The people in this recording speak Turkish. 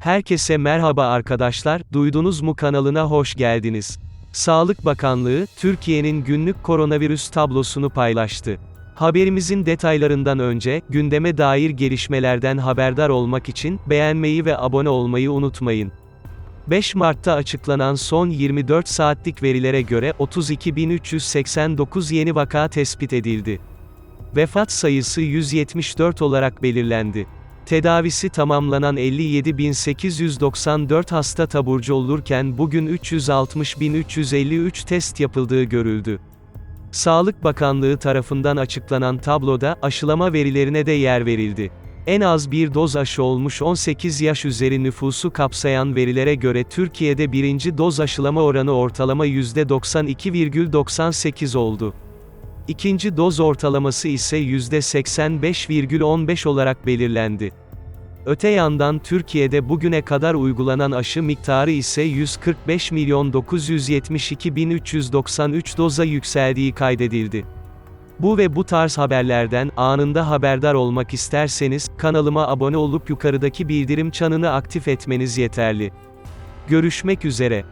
Herkese merhaba arkadaşlar, duydunuz mu kanalına hoş geldiniz. Sağlık Bakanlığı, Türkiye'nin günlük koronavirüs tablosunu paylaştı. Haberimizin detaylarından önce, gündeme dair gelişmelerden haberdar olmak için, beğenmeyi ve abone olmayı unutmayın. 5 Mart'ta açıklanan son 24 saatlik verilere göre 32.389 yeni vaka tespit edildi. Vefat sayısı 174 olarak belirlendi. Tedavisi tamamlanan 57.894 hasta taburcu olurken bugün 360.353 test yapıldığı görüldü. Sağlık Bakanlığı tarafından açıklanan tabloda aşılama verilerine de yer verildi. En az bir doz aşı olmuş 18 yaş üzeri nüfusu kapsayan verilere göre Türkiye'de birinci doz aşılama oranı ortalama %92,98 oldu. İkinci doz ortalaması ise %85,15 olarak belirlendi. Öte yandan Türkiye'de bugüne kadar uygulanan aşı miktarı ise 145 milyon 972 bin 393 doza yükseldiği kaydedildi. Bu ve bu tarz haberlerden anında haberdar olmak isterseniz kanalıma abone olup yukarıdaki bildirim çanını aktif etmeniz yeterli. Görüşmek üzere.